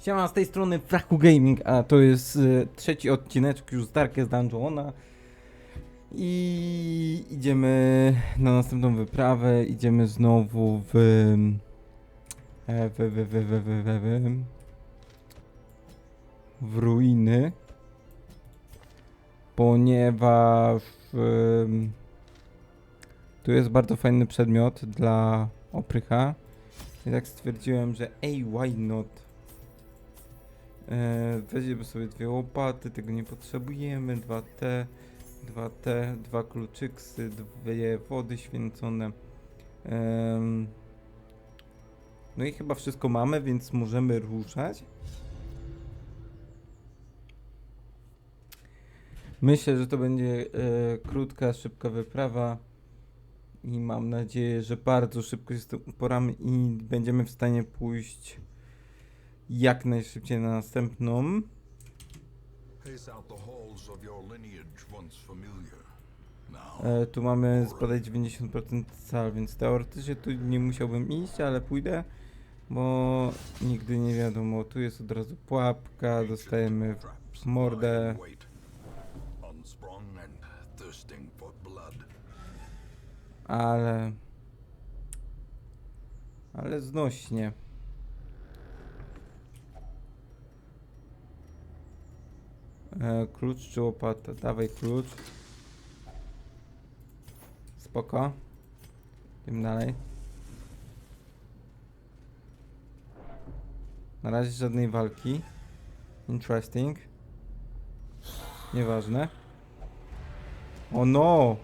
Siema, z tej strony Fraku Gaming, a to jest y, trzeci odcinek już z Darkest Dungeona. I idziemy na następną wyprawę, idziemy znowu w... e, W, w, w, w, w, w, w, w ruiny. Ponieważ ym, tu jest bardzo fajny przedmiot dla oprycha. I tak stwierdziłem, że ej, why not? E, weźmiemy sobie dwie łopaty, tego nie potrzebujemy, dwa te, dwa te, dwa kluczyksy, dwie wody święcone. No i chyba wszystko mamy, więc możemy ruszać. Myślę, że to będzie e, krótka, szybka wyprawa i mam nadzieję, że bardzo szybko się z tym uporamy i będziemy w stanie pójść jak najszybciej na następną. E, tu mamy zbadać 90% sal, więc teoretycznie tu nie musiałbym iść, ale pójdę, bo nigdy nie wiadomo. Tu jest od razu pułapka, dostajemy w mordę. ale... Ale znośnie. E, klucz czy łopata? Dawaj klucz. Spoko. Tym dalej. Na razie żadnej walki. Interesting. Nieważne. O no!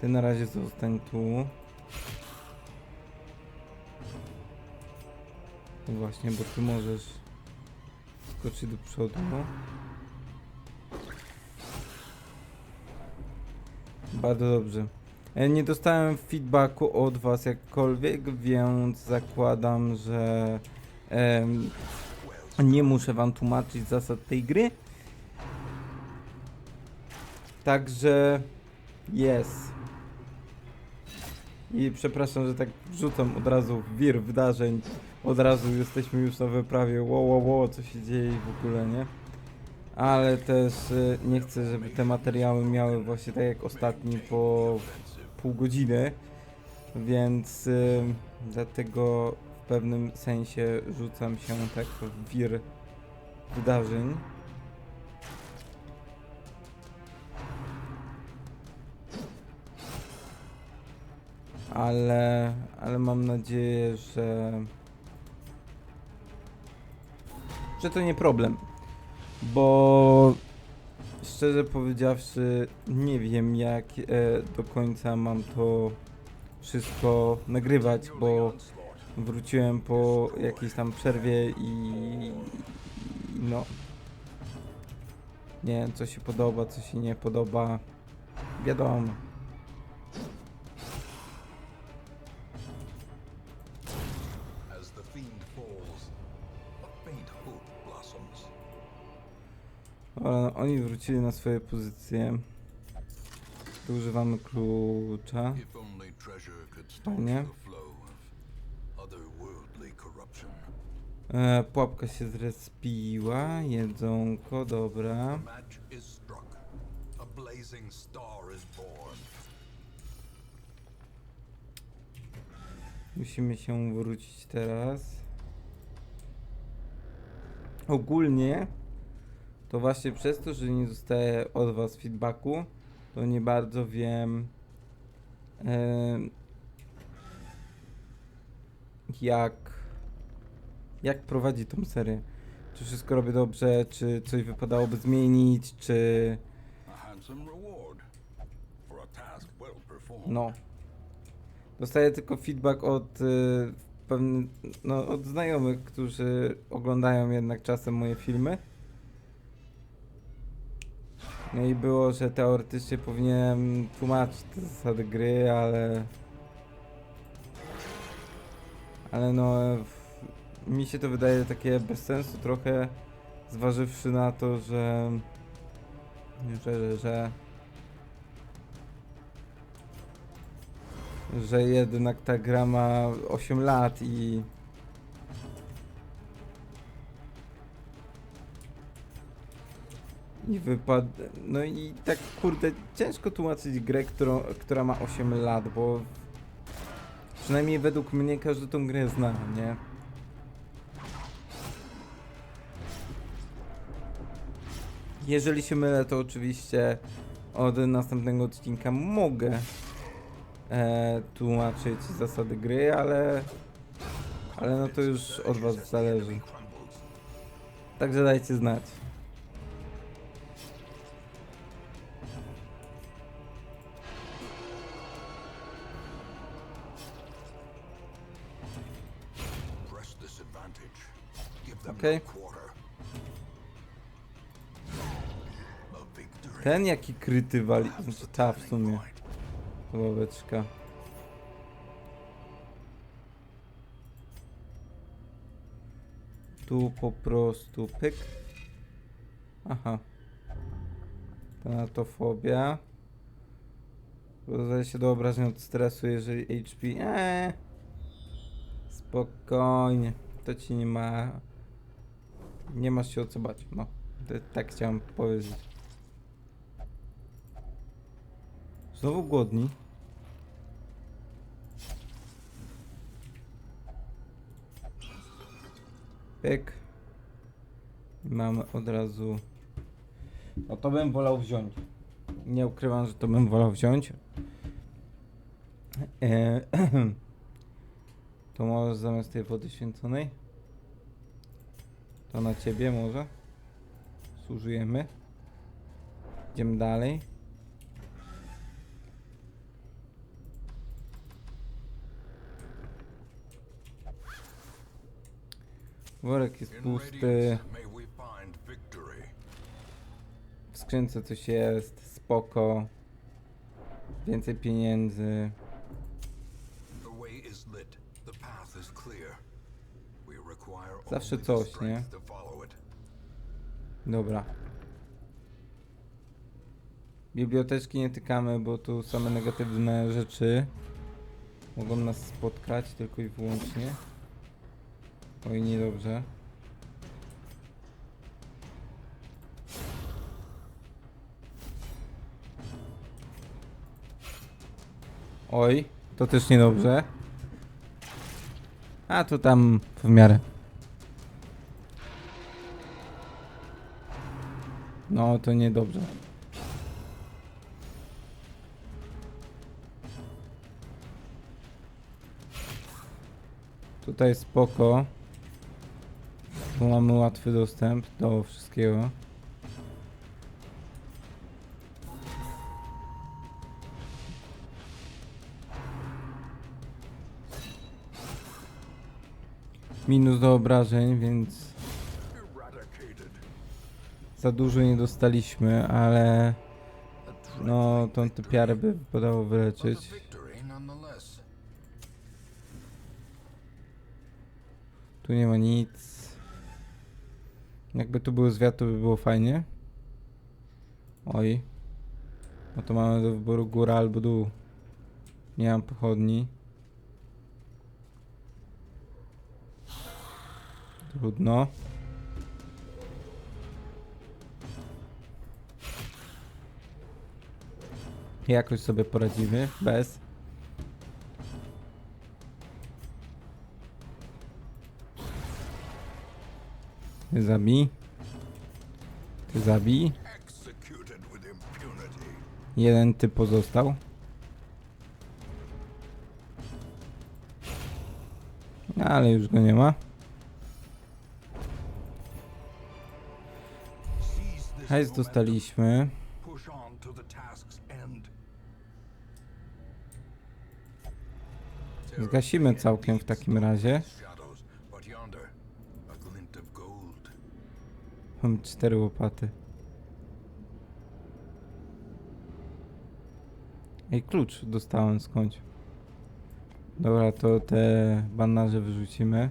Ty na razie zostań tu. No właśnie, bo ty możesz skoczyć do przodu. Bardzo dobrze. E, Nie dostałem feedbacku od was jakkolwiek, więc zakładam, że em, nie muszę wam tłumaczyć zasad tej gry. Także jest. I przepraszam, że tak wrzucam od razu wir wydarzeń. Od razu jesteśmy już na wyprawie. Ło, ło, ło, co się dzieje w ogóle, nie? Ale też y, nie chcę, żeby te materiały miały właśnie tak jak ostatni po pół godziny. Więc y, dlatego w pewnym sensie rzucam się tak w wir wydarzeń. Ale, ale mam nadzieję, że że to nie problem, bo szczerze powiedziawszy nie wiem jak e, do końca mam to wszystko nagrywać, bo wróciłem po jakiejś tam przerwie i, no. Nie wiem co się podoba, co się nie podoba, wiadomo. Oni wrócili na swoje pozycje. Tu używamy klucza. Fajnie. E, pułapka się zrespiła, jedzonko, dobra. Musimy się wrócić teraz. Ogólnie to właśnie przez to, że nie dostaję od was feedbacku, to nie bardzo wiem em, jak jak prowadzi tą serię. Czy wszystko robię dobrze, czy coś wypadałoby zmienić, czy. No. Dostaję tylko feedback od y, pewnych, no, od znajomych, którzy oglądają jednak czasem moje filmy. No i było, że teoretycznie powinienem tłumaczyć te zasady gry, ale... Ale no... Mi się to wydaje takie bez sensu trochę, zważywszy na to, że... Że, że, że że jednak ta gra ma 8 lat i i wypad... No i tak kurde, ciężko tłumaczyć grę, którą, która ma 8 lat, bo przynajmniej według mnie każdy tą grę zna, nie? Jeżeli się mylę, to oczywiście od następnego odcinka mogę e, tłumaczyć zasady gry, ale ale no to już od was zależy. Także dajcie znać. Them Okay. Ten jaki kryty wali... Znaczy ta w sumie. Ławeczka. Tu po prostu pyk. Aha. Tanatofobia. Zadaje się do obrażeń od stresu, jeżeli HP... Eee. Spokojnie. To ci nie ma... Nie masz się o co bać. No. To, tak chciałem powiedzieć. Znowu głodni. Pyk. Mamy od razu. No to bym wolał wziąć. Nie ukrywam, że to bym wolał wziąć. E, to może zamiast tej wody święconej. To na ciebie może. Służyjemy. Idziemy dalej. Worek jest pusty. W skrzynce coś jest. Spoko. Więcej pieniędzy. The way is Dobra. Biblioteczki nie tykamy, bo tu same negatywne rzeczy mogą nas spotkać tylko i wyłącznie. Oj, niedobrze. Oj, to też niedobrze. A to tam w miarę. No, to niedobrze. Tutaj spoko. Tu mamy łatwy dostęp do wszystkiego. Minus do obrażeń, więc. Za dużo nie dostaliśmy, ale no tą typiarę by wypadało wyleczyć. Tu nie ma nic. Jakby tu był zwiat, to by było fajnie. Oj. No to mamy do wyboru góra albo dół. Nie mam pochodni. Trudno. Jakoś sobie poradzimy, bez. Ty zabij. Ty zabij. Jeden typ pozostał. No, Ale już go nie ma. Hajs dostaliśmy. Zgasimy całkiem w takim razie. Mam cztery łopaty. Ej, klucz dostałem skądś. Dobra, to te bandaże wyrzucimy.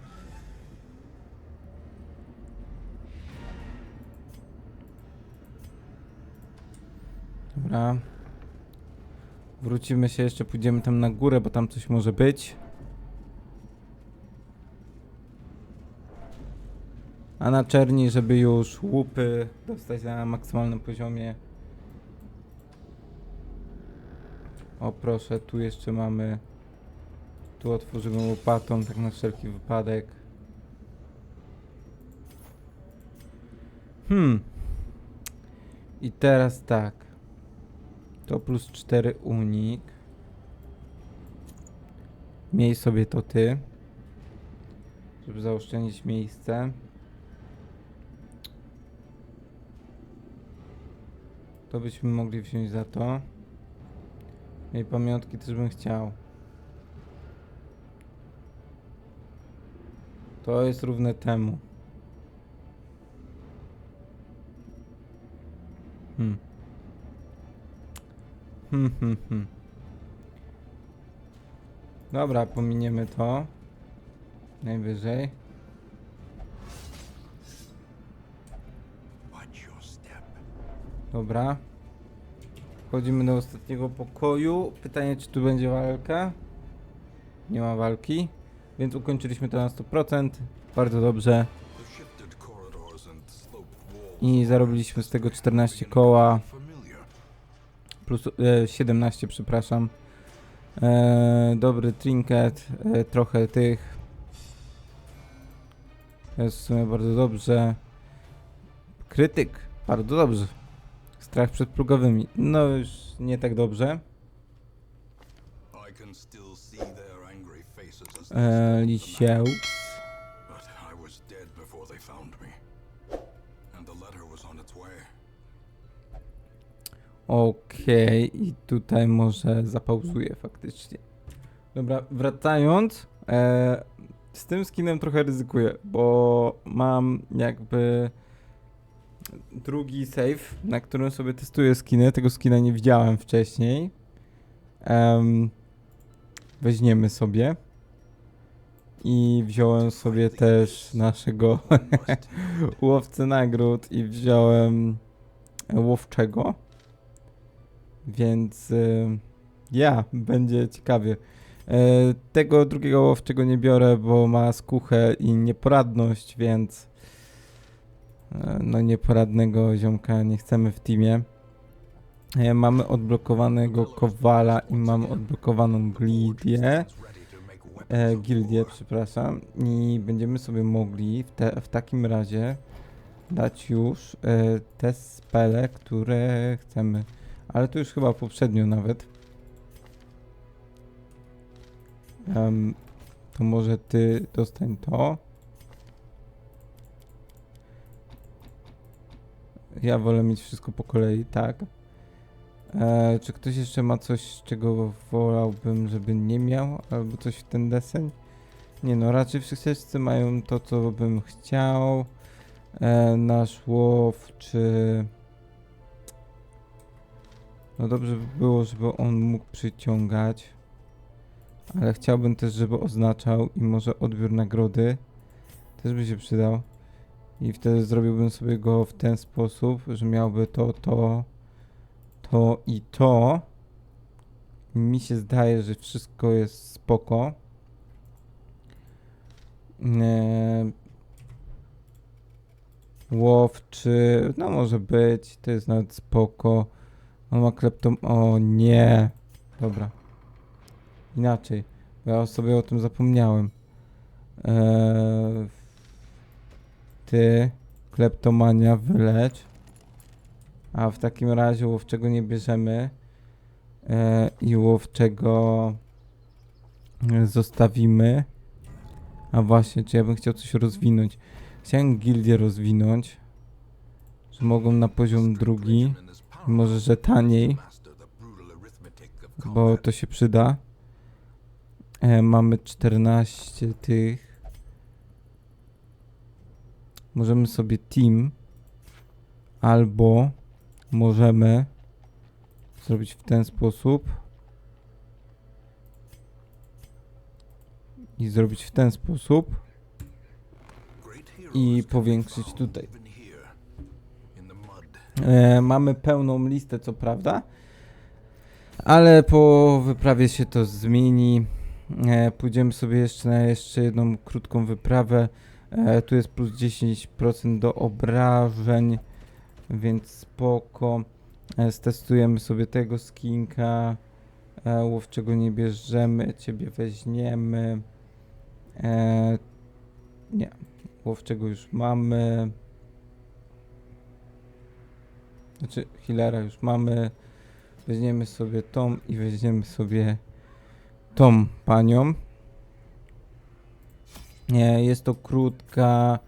Dobra. Wrócimy się jeszcze, pójdziemy tam na górę, bo tam coś może być. A na czerni, żeby już łupy dostać na maksymalnym poziomie. O proszę, tu jeszcze mamy. Tu otworzymy łopatą, tak na wszelki wypadek. Hmm. I teraz tak. To plus 4 unik. Miej sobie to ty. Żeby zaoszczędzić miejsce. To byśmy mogli wziąć za to. I pamiątki też bym chciał. To jest równe temu. Hmm. Hmm, hmm, hmm. Dobra, pominiemy to. Najwyżej. Dobra. Wchodzimy do ostatniego pokoju. Pytanie, czy tu będzie walka? Nie ma walki. Więc ukończyliśmy to na 100%. Bardzo dobrze. I zarobiliśmy z tego 14 koła. Plus e, 17, przepraszam. E, dobry trinket. E, trochę tych. Jest w sumie bardzo dobrze. Krytyk. Bardzo dobrze. Strach przed plugowymi. No już nie tak dobrze. I can Okej, i tutaj może zapauzuję faktycznie. Dobra, wracając, e, z tym skinem trochę ryzykuję, bo mam jakby drugi save, na którym sobie testuję skiny. Tego skina nie widziałem wcześniej. Em, weźmiemy sobie. I wziąłem sobie też naszego łowcę nagród i wziąłem łowczego. Więc y, ja, będzie ciekawie. E, tego drugiego łowczego nie biorę, bo ma skuchę i nieporadność, więc e, no nieporadnego ziomka nie chcemy w teamie. E, mamy odblokowanego Kowala i mamy odblokowaną Glidię. E, gildię, przepraszam. I będziemy sobie mogli w, te, w takim razie dać już e, te spele, które chcemy. Ale to już chyba poprzednio nawet. Em, to może ty dostań to. Ja wolę mieć wszystko po kolei, tak. E, czy ktoś jeszcze ma coś, czego wolałbym, żeby nie miał? Albo coś w ten deseń? Nie no, raczej wszyscy mają to, co bym chciał. E, nasz łow, czy... No dobrze by było, żeby on mógł przyciągać. Ale chciałbym też, żeby oznaczał i może odbiór nagrody też by się przydał. I wtedy zrobiłbym sobie go w ten sposób, że miałby to, to, to i to. Mi się zdaje, że wszystko jest spoko. Eee, łowczy, no może być, to jest nawet spoko. On ma kleptom, o nie. Dobra. Inaczej, ja sobie o tym zapomniałem. Eee, ty, kleptomania, wylecz. A w takim razie łowczego nie bierzemy. E, I łowczego zostawimy. A właśnie, czy ja bym chciał coś rozwinąć? Chciałem gildię rozwinąć. Że mogą na poziom drugi. Może, że taniej, bo to się przyda. E, mamy 14 tych. Możemy sobie team. Albo możemy zrobić w ten sposób. I zrobić w ten sposób. I powiększyć tutaj. E, mamy pełną listę, co prawda. Ale po wyprawie się to zmieni. E, pójdziemy sobie jeszcze na jeszcze jedną krótką wyprawę. E, tu jest plus 10% do obrażeń, więc spoko. E, stestujemy sobie tego skinka. Łowczego nie bierzemy, ciebie weźmiemy. Nie, łowczego już mamy. Znaczy, healera już mamy. Weźmiemy sobie tą i weźmiemy sobie tą panią. Nie, jest to krótka,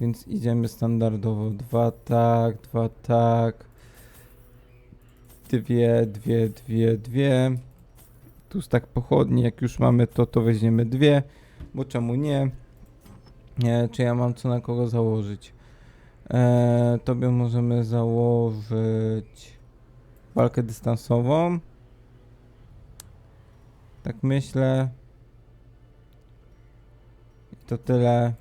więc idziemy standardowo. Dwa tak, dwa tak. Dwie, dwie, dwie, dwie. Tu tak pochodni, jak już mamy to, to weźmiemy dwie, bo czemu nie? Nie, czy ja mam co na kogo założyć? Eee, tobie możemy założyć walkę dystansową. Tak myślę. I to tyle.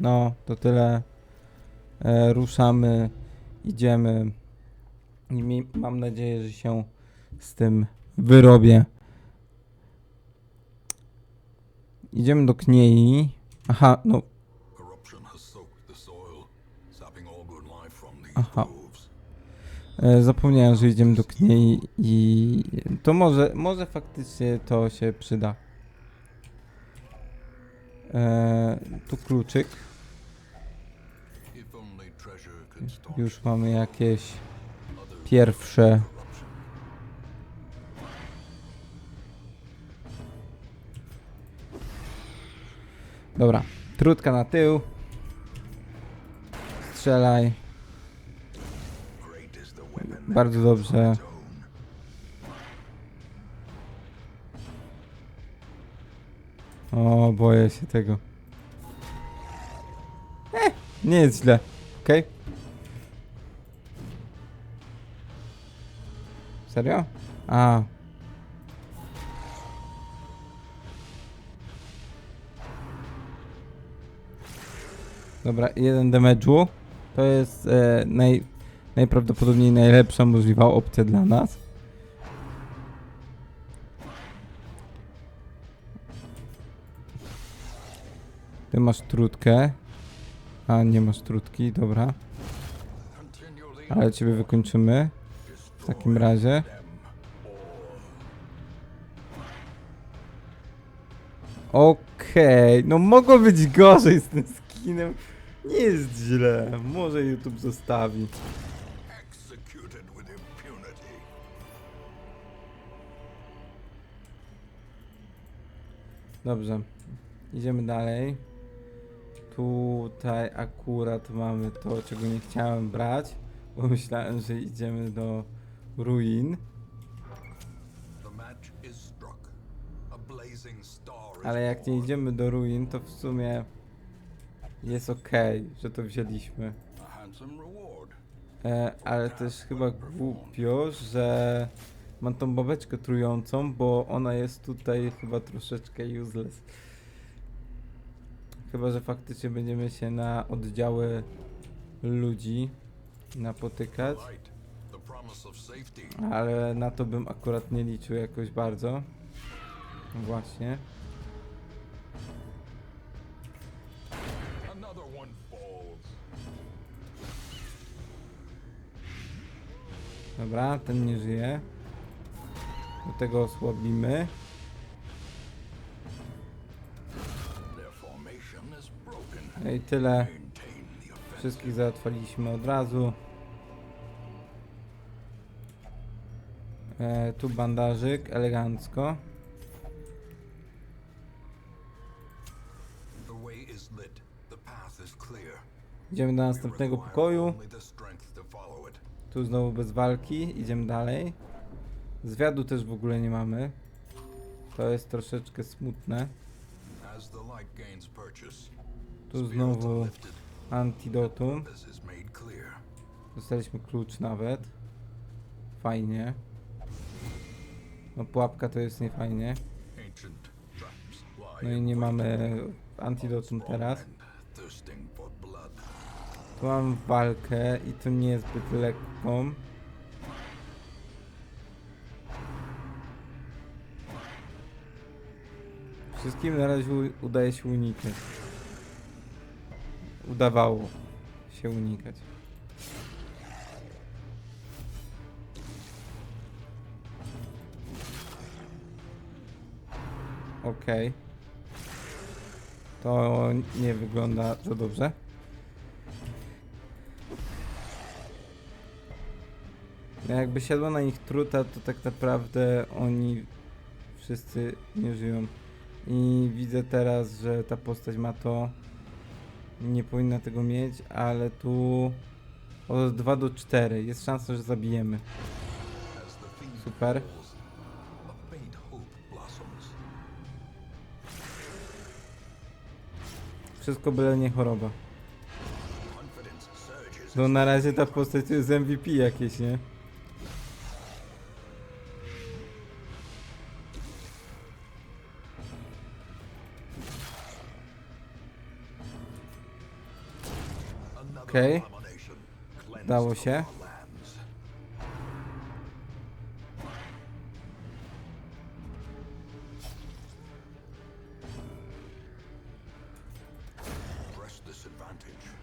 No, to tyle. E, ruszamy, idziemy. I mi, mam nadzieję, że się z tym wyrobię. Idziemy do Kniei. Aha, no Aha. E, Zapomniałem, że idziemy do kniei i to może, może faktycznie to się przyda. E, tu kluczyk. Już mamy jakieś pierwsze. Dobra, trudka na tył. Strzelaj. Bardzo dobrze. O, boję się tego. Eh, nie jest źle. Okej? Serio? A. Dobra, jeden damage'u. To jest e, naj, najprawdopodobniej najlepsza możliwa opcja dla nas. Ty masz trutkę. A, nie masz trutki, dobra. Ale ciebie wykończymy w takim razie. Okej, no mogło być gorzej z tym skinem. Nie jest źle. Może YouTube zostawi. Dobrze. Idziemy dalej. Tutaj akurat mamy to, czego nie chciałem brać, bo myślałem, że idziemy do ruin. Ale jak nie idziemy do ruin, to w sumie jest ok, że to wzięliśmy. E, ale też chyba głupio, że mam tą babeczkę trującą, bo ona jest tutaj chyba troszeczkę useless. Chyba, że faktycznie będziemy się na oddziały ludzi napotykać, ale na to bym akurat nie liczył jakoś bardzo. Właśnie. Dobra, ten nie żyje. Do tego osłabimy. No i tyle. Wszystkich załatwiliśmy od razu. E, tu bandażyk, elegancko. Idziemy do następnego pokoju. Tu znowu bez walki. Idziemy dalej. Zwiadu też w ogóle nie mamy. To jest troszeczkę smutne. Tu znowu antidotum. Dostaliśmy klucz nawet. Fajnie. No pułapka to jest niefajnie. No i nie mamy antidotum teraz. Tu mam walkę i to nie jest zbyt lekką. Wszystkim na razie udaje się unikać. Udawało się unikać. Okej. To nie wygląda za dobrze. No jakby siadła na nich truta, to tak naprawdę oni wszyscy nie żyją. I widzę teraz, że ta postać ma to. Nie powinna tego mieć, ale tu od 2 do 4 jest szansa, że zabijemy. Super. Wszystko byle nie choroba. No na razie ta postać to jest MVP jakieś, nie? Okej. cleansed Dało się.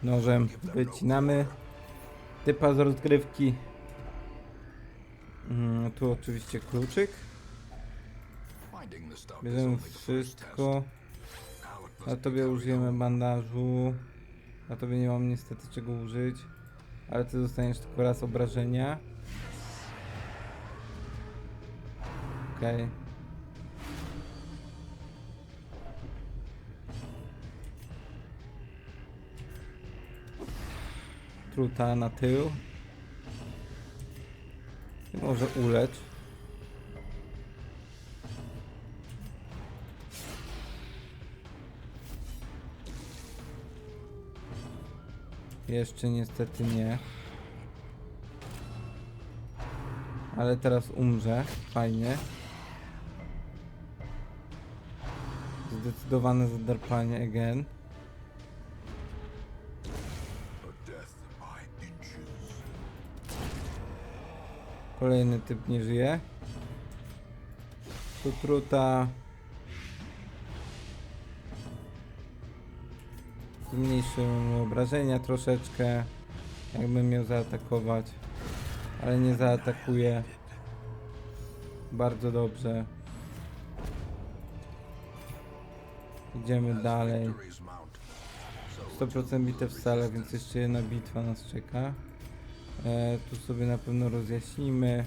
Nożem wycinamy typa z rozgrywki. Mm, tu oczywiście kluczyk. Bierzemy wszystko. Na tobie użyjemy bandażu. Na tobie nie mam niestety czego użyć. Ale ty dostaniesz tylko raz obrażenia. Okej. Truta na tył. Może ulecz. Jeszcze niestety nie. Ale teraz umrze. Fajnie. Zdecydowane zadarpanie again. Kolejny typ nie żyje. Tu truta. Zmniejszył mu obrażenia troszeczkę. Jakbym miał zaatakować. Ale nie zaatakuje. Bardzo dobrze. Idziemy dalej. victories mount, so 100% bitew w stale, więc jeszcze jedna bitwa nas czeka. E, tu sobie na pewno rozjaśnimy.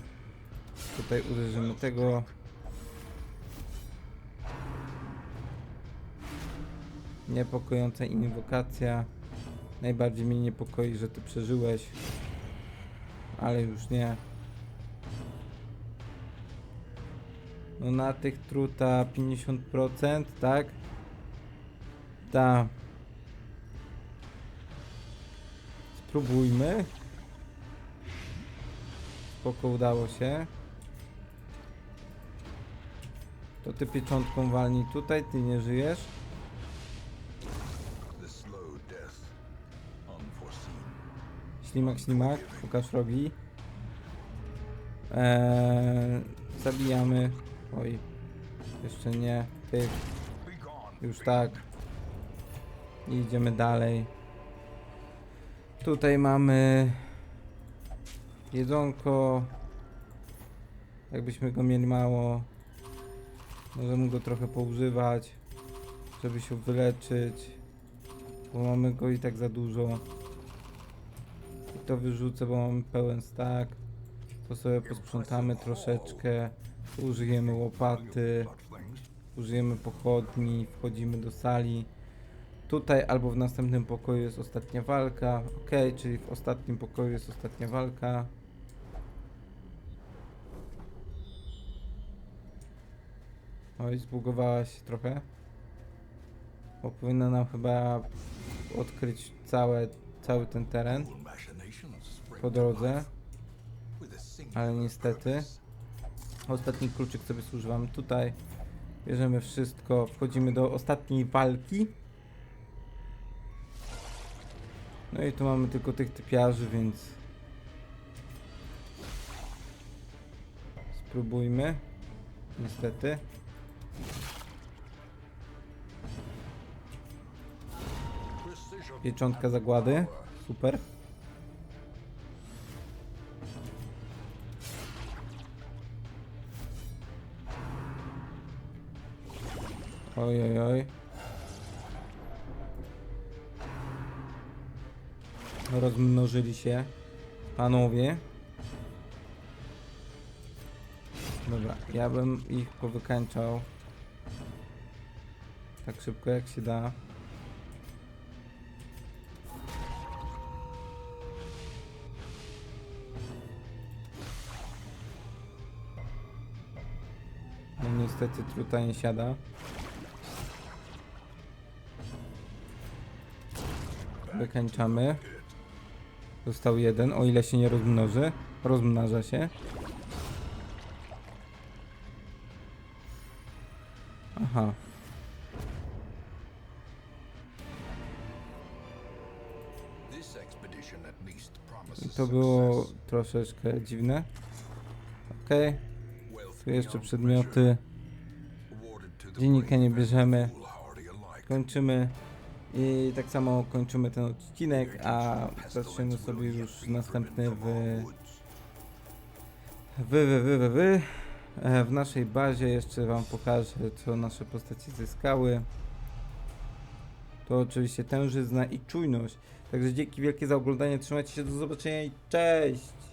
Tutaj uderzymy tego. Niepokojąca inwokacja. Najbardziej mnie niepokoi, że ty przeżyłeś. Ale już nie. No na tych truta 50%, tak? Tak. Spróbujmy. Spoko udało się. To ty pieczątką walnij tutaj, ty nie żyjesz. Ślimak, ślimak, pokaż rogi. Eee, zabijamy. Oj, jeszcze nie. Już tak. I idziemy dalej. Tutaj mamy jedzonko. Jakbyśmy go mieli mało, możemy go trochę poużywać, żeby się wyleczyć. Bo mamy go i tak za dużo. To wyrzucę, bo mamy pełen stack. To sobie posprzątamy troszeczkę. Użyjemy łopaty. Użyjemy pochodni, wchodzimy do sali. Tutaj albo w następnym pokoju jest ostatnia walka. Ok, czyli w ostatnim pokoju jest ostatnia walka. Oj, zbugowała się trochę. Bo powinna nam chyba odkryć całe, cały ten teren po drodze. Ale niestety. Ostatni kluczyk sobie służywam tutaj. Bierzemy wszystko, wchodzimy do ostatniej walki. No i tu mamy tylko tych typiarzy, więc... Spróbujmy. Niestety. Pieczątka zagłady. Super. Oj, oj, oj. Rozmnożyli się panowie. Dobra, ja bym ich powykańczał tak szybko jak się da. No niestety truta nie siada. Wykańczamy. Został jeden, o ile się nie rozmnoży. Rozmnaża się. Aha. To było troszeczkę dziwne. Okej, Wealth tu jeszcze przedmioty. Dziennika nie bierzemy. Kończymy. I tak samo kończymy ten odcinek, a zaczniemy sobie już następny w... Wy, wy, wy, wy, wy. E, W naszej bazie jeszcze wam pokażę, co nasze postacie zyskały. To oczywiście tężyzna i czujność. Także dzięki wielkie za oglądanie, trzymajcie się, do zobaczenia i cześć!